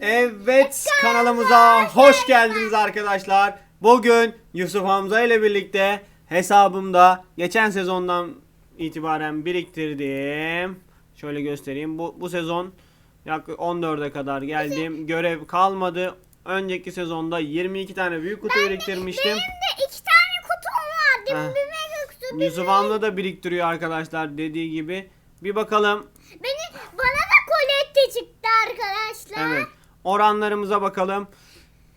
Evet kanalımıza hoş geldiniz arkadaşlar. Bugün Yusuf Hamza ile birlikte hesabımda geçen sezondan itibaren biriktirdiğim şöyle göstereyim. Bu, bu sezon yaklaşık 14'e kadar geldim. Görev kalmadı. Önceki sezonda 22 tane büyük kutu biriktirmiştim. Benim de iki tane kutum mega kutu. Bir Yusuf Hamza da biriktiriyor arkadaşlar dediği gibi. Bir bakalım Beni, bana da kolette çıktı arkadaşlar. Evet. Oranlarımıza bakalım.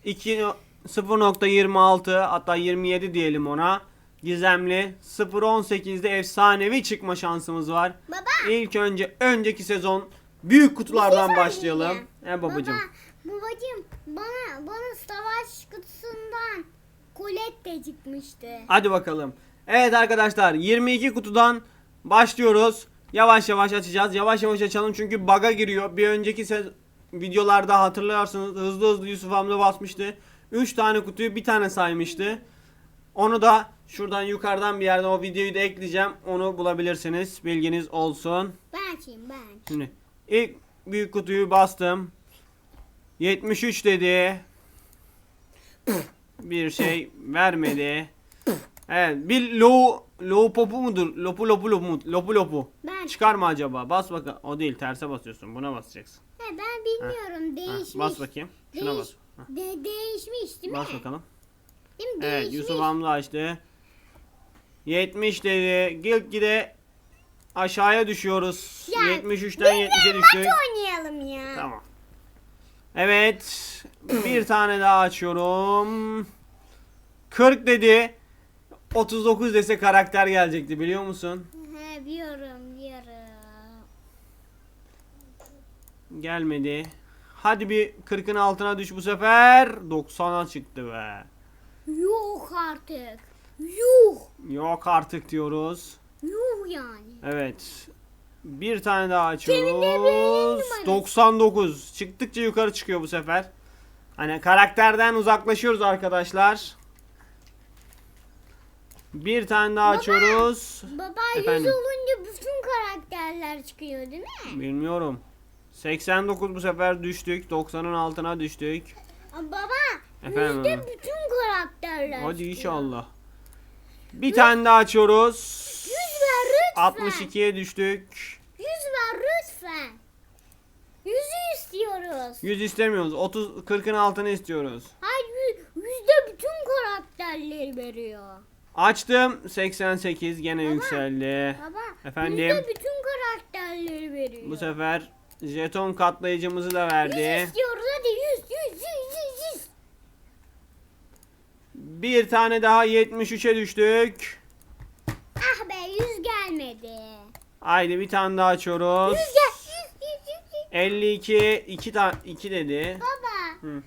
2 0.26 hatta 27 diyelim ona. Gizemli 0.18'de efsanevi çıkma şansımız var. Baba. İlk önce önceki sezon büyük kutulardan şey başlayalım. He babacım. Baba, babacım bana, bana savaş kutusundan kolette çıkmıştı. Hadi bakalım. Evet arkadaşlar 22 kutudan başlıyoruz. Yavaş yavaş açacağız. Yavaş yavaş açalım çünkü baga giriyor. Bir önceki se- videolarda hatırlarsınız hızlı hızlı Yusuf Hamza basmıştı. 3 tane kutuyu bir tane saymıştı. Onu da şuradan yukarıdan bir yerden o videoyu da ekleyeceğim. Onu bulabilirsiniz. Bilginiz olsun. Ben açayım ben. Şimdi ilk büyük kutuyu bastım. 73 dedi. Bir şey vermedi. Evet bir low low popu mudur? Lopu lopu lopu mu? Lopu lopu. Ben. Çıkar mı acaba? Bas bakalım. O değil terse basıyorsun. Buna basacaksın. He, ben bilmiyorum değişmiş. bas bakayım. Şuna Değiş- bas. De, değişmiş değil mi? Bas bakalım. Değil mi? Evet Değişmiş. Yusuf Hamza açtı. 70 dedi. Gitgide aşağıya düşüyoruz. Ya, 73'ten biz 70'e de düştük. maç oynayalım ya. Tamam. Evet. Bir tane daha açıyorum. 40 dedi. 39 dese karakter gelecekti biliyor musun? He biliyorum biliyorum. Gelmedi. Hadi bir 40'ın altına düş bu sefer. 90'a çıktı be. Yok artık. Yuh. Yok artık diyoruz. Yuh yani. Evet. Bir tane daha açıyoruz. numarası. 99. Çıktıkça yukarı çıkıyor bu sefer. Hani karakterden uzaklaşıyoruz arkadaşlar. Bir tane daha Baba. açıyoruz. Baba Efendim? yüz olunca bütün karakterler çıkıyor değil mi? Bilmiyorum. 89 bu sefer düştük. 90'ın altına düştük. Ama baba Efendim yüzde hanım? bütün karakterler Hadi inşallah. Bir tane daha açıyoruz. Yüz ver lütfen. 62'ye düştük. Yüz ver lütfen. Yüzü istiyoruz. 100 istemiyoruz. 30 40'ın altını istiyoruz. Hayır yü- yüzde bütün karakterleri veriyor. Açtım 88 gene yükseldi. Baba Efendim? yüzde bütün karakterleri veriyor. Bu sefer jeton katlayıcımızı da Yüz verdi. istiyoruz hadi yüz yüz yüz yüz yüz. Bir tane daha 73'e düştük. Ah be yüz gelmedi. Haydi bir tane daha açıyoruz. Yüz gel. Yüz yüz yüz yüz. 52 2 tane 2 dedi. Baba. Hı.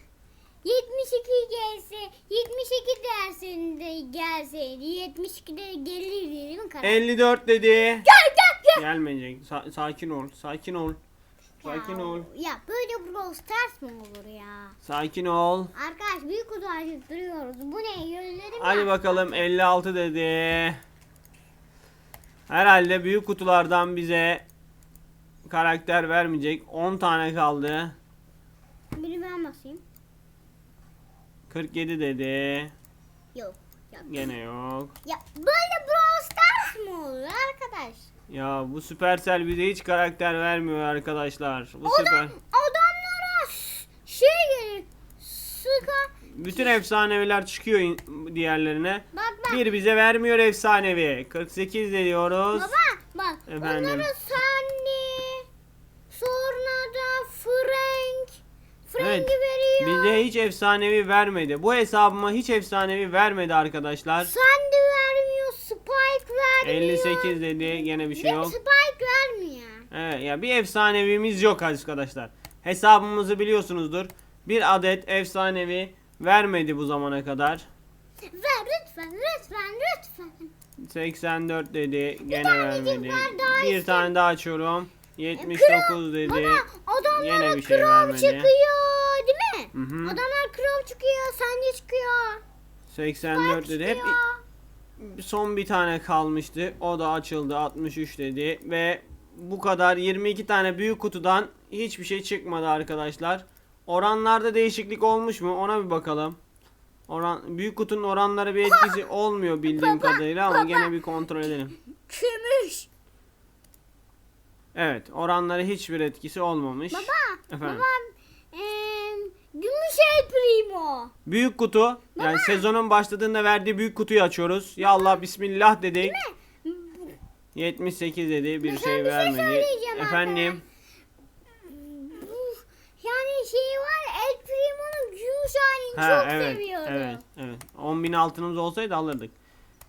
72 gelse, 72 dersinde gelseydi 72'de gelirdi değil mi karakter? 54 dedi. Gel gel gel. Gelmeyecek. Sa- sakin ol. Sakin ol. Sakin ol. Ya böyle Brawl Stars mı olur ya? Sakin ol. Arkadaş büyük kutu açıp duruyoruz. Bu ne? Yönlerim Hadi ya. bakalım 56 dedi. Herhalde büyük kutulardan bize karakter vermeyecek. 10 tane kaldı. Biri ben basayım. 47 dedi. Yok. Ya, Gene yok. ya böyle Brawl Stars mı olur arkadaş? Ya bu Supercell bize hiç karakter vermiyor arkadaşlar. Bu Adam, süper. adamlara şey gelir. Sıka. Bütün efsaneviler çıkıyor in- diğerlerine. Bak bak. Bir bize vermiyor efsanevi. 48 diyoruz. Baba bak. Efendim? Onlara Sandy. Sonra da Frank. Frank'i Evet. veriyor. Bize hiç efsanevi vermedi. Bu hesabıma hiç efsanevi vermedi arkadaşlar. Sandy vermiyor. Spike vermiyor. 58 dedi. Gene bir şey yok. Spike vermiyor. Evet ya bir efsanevimiz yok arkadaşlar. Hesabımızı biliyorsunuzdur. Bir adet efsanevi vermedi bu zamana kadar. Ver lütfen lütfen lütfen. 84 dedi. Gene tanecik vermedi. ver, daha Bir istedim. tane daha açıyorum. 79 dedi. Baba adamlara Yine bir şey vermedi. çıkıyor değil mi? Hı hı. Adamlar Crow çıkıyor. Sandy çıkıyor. 84 Spike dedi. Hep çıkıyor. Son bir tane kalmıştı. O da açıldı 63 dedi ve bu kadar 22 tane büyük kutudan hiçbir şey çıkmadı arkadaşlar. Oranlarda değişiklik olmuş mu? Ona bir bakalım. Oran büyük kutunun oranları bir etkisi olmuyor bildiğim Baba, kadarıyla ama baba. gene bir kontrol edelim. Gümüş. Evet, oranları hiçbir etkisi olmamış. Baba. Efendim. Babam. El primo. Büyük kutu. Yani sezonun başladığında verdiği büyük kutuyu açıyoruz. Ya Allah bismillah dedik. 78 dedi. Bir Ben şey bir şey vermedi. söyleyeceğim Efendim. Bu yani şey var El Primo'nun gümüş halini Ha çok evet. seviyorum. Evet, evet. 10 bin altınımız olsaydı alırdık.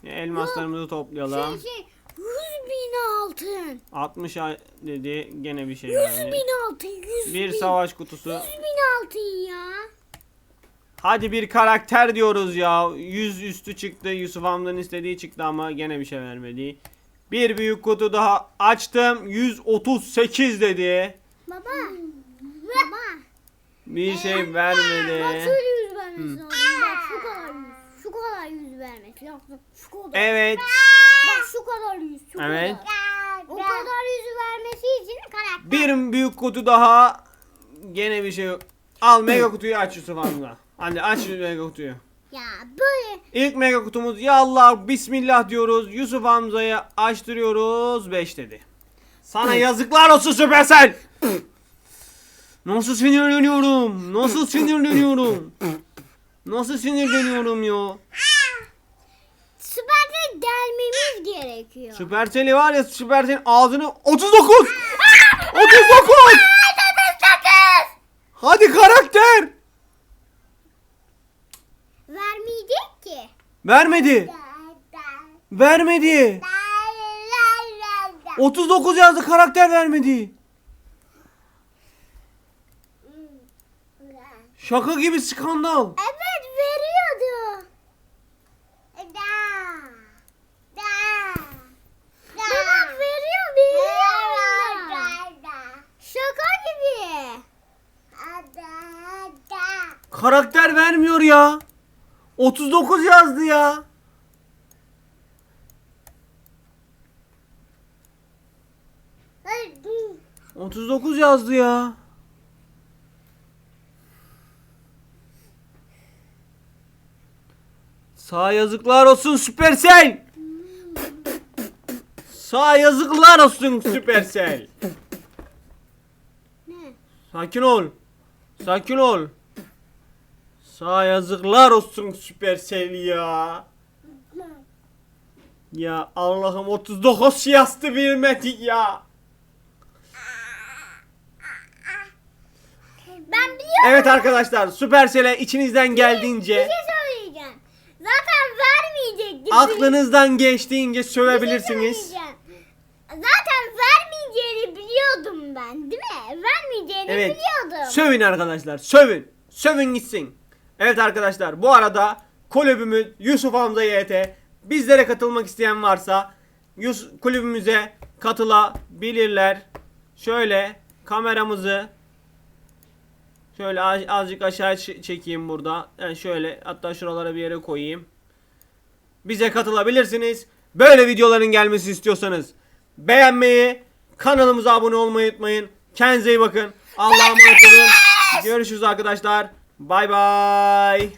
Elmaslarımızı toplayalım. Şey şey 100 bin altın. 60 ay dedi. Gene bir şey 100 vermedi. bin altın. 100 Bir bin. savaş kutusu. 100 bin altın ya. Hadi bir karakter diyoruz ya. 100 üstü çıktı. Yusuf Hamda'nın istediği çıktı ama gene bir şey vermedi. Bir büyük kutu daha açtım. 138 dedi. Baba. Baba. Bir şey Bak vermedi. şöyle yüz vermesi lazım. Bak şu kadar yüz. Şu kadar yüz vermesi lazım. Şu kadar. Evet. Bak şu kadar yüz. Şu Evet. kadar. O kadar yüzü vermesi için karakter. Bir büyük kutu daha. Gene bir şey yok. Al mega kutuyu aç Yusuf Hamza. Hadi aç şu mega kutuyu. Ya böyle. İlk mega kutumuz ya Allah bismillah diyoruz. Yusuf Hamza'ya açtırıyoruz. 5 dedi. Sana yazıklar olsun Süpersel. Nasıl sinirleniyorum? Nasıl sinirleniyorum? Nasıl sinirleniyorum ya? Süper'de delmemiz gerekiyor. Süpersel'i var ya Süpersel'in ağzını 39! 39! Hadi karakter! Vermeyecek ki. Vermedi. Vermedi. 39 yazdı karakter vermedi. Şaka gibi skandal. Evet veriyordu. Baba veriyor veriyor. Şaka gibi. Karakter vermiyor ya. 39 yazdı ya. Hayır, 39 yazdı ya. Sağ yazıklar olsun Süpersel. Sağ yazıklar olsun Süpersel. Sakin ol. Sakin ol. Sağ yazıklar olsun Süpersel ya. Ya Allah'ım 39 yazdı vermedik ya. Ben biliyorum. Evet arkadaşlar Süpersel'e içinizden Bir geldiğince şey söyleyeceğim. Zaten vermeyecekti. aklınızdan geçtiğince şey sövebilirsiniz. Zaten vermeyeceğini biliyordum ben değil mi? Vermeyeceğini Evet. biliyordum. Sövün arkadaşlar sövün. Sövün gitsin. Evet arkadaşlar bu arada kulübümüz Yusuf Hamza YT bizlere katılmak isteyen varsa Yus kulübümüze katılabilirler. Şöyle kameramızı şöyle az- azıcık aşağı çekeyim burada. Yani şöyle hatta şuralara bir yere koyayım. Bize katılabilirsiniz. Böyle videoların gelmesi istiyorsanız beğenmeyi, kanalımıza abone olmayı unutmayın. Kendinize iyi bakın. Allah'a emanet olun. Görüşürüz arkadaşlar. Bye bye.